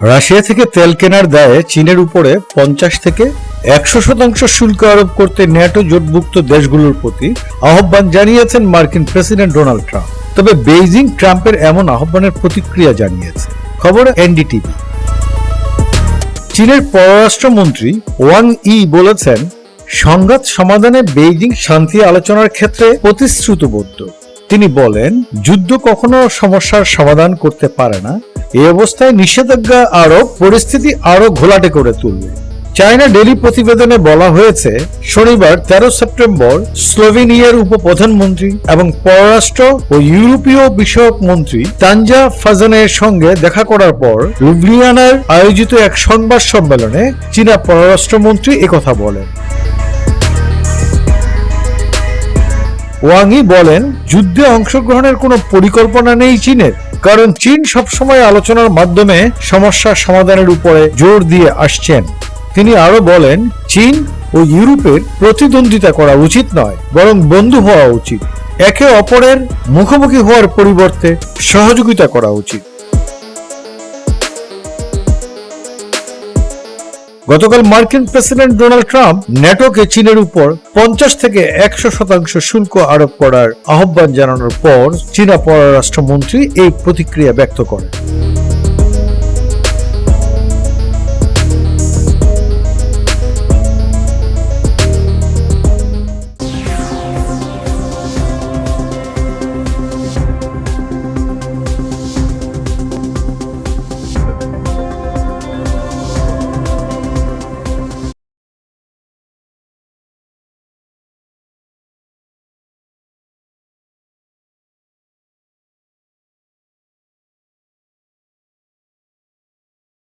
Russia থেকে তেল কেনার দায়ে চীনের উপরে পঞ্চাশ থেকে একশো শতাংশ শুল্ক আরোপ করতে ন্যাটো জোটভুক্ত দেশগুলোর প্রতি আহ্বান জানিয়েছেন মার্কিন প্রেসিডেন্ট ডোনাল্ড ট্রাম্প। তবে বেইজিং ট্রাম্পের এমন আহ্বানের প্রতিক্রিয়া জানিয়েছে। খবর এনডিটিভি। চীনের পররাষ্ট্রমন্ত্রী ওয়াং ই বলেছেন, সংঘাত সমাধানে বেইজিং শান্তি আলোচনার ক্ষেত্রে প্রতিশ্রুতবদ্ধ। তিনি বলেন, যুদ্ধ কখনো সমস্যার সমাধান করতে পারে না। এই অবস্থায় নিষেধাজ্ঞা আরোপ পরিস্থিতি আরও ঘোলাটে করে তুলবে। চায়না ডেলি প্রতিবেদনে বলা হয়েছে, শনিবার তেরো সেপ্টেম্বর স্লোভেনিয়ার উপপ্রধানমন্ত্রী এবং পররাষ্ট্র ও ইউরোপীয় বিষয়ক মন্ত্রী তানজা ফাজানের সঙ্গে দেখা করার পর লুবলিয়ানার আয়োজিত এক সংবাদ সম্মেলনে চীনা পররাষ্ট্রমন্ত্রী একথা বলেন। ওয়াংই বলেন, যুদ্ধে অংশগ্রহণের কোনো পরিকল্পনা নেই চীনের, কারণ চীন সবসময় আলোচনার মাধ্যমে সমস্যার সমাধানের উপরে জোর দিয়ে আসছেন। তিনি আরও বলেন, চীন ও ইউরোপের প্রতিদ্বন্দ্বিতা করা উচিত নয়, বরং বন্ধু হওয়া উচিত। একে অপরের মুখোমুখি হওয়ার পরিবর্তে সহযোগিতা করা উচিত। গতকাল মার্কিন প্রেসিডেন্ট ডোনাল্ড ট্রাম্প ন্যাটোকে চীনের উপর পঞ্চাশ থেকে একশো শতাংশ শুল্ক আরোপ করার আহ্বান জানানোর পর চীনা পররাষ্ট্রমন্ত্রী এই প্রতিক্রিয়া ব্যক্ত করেন।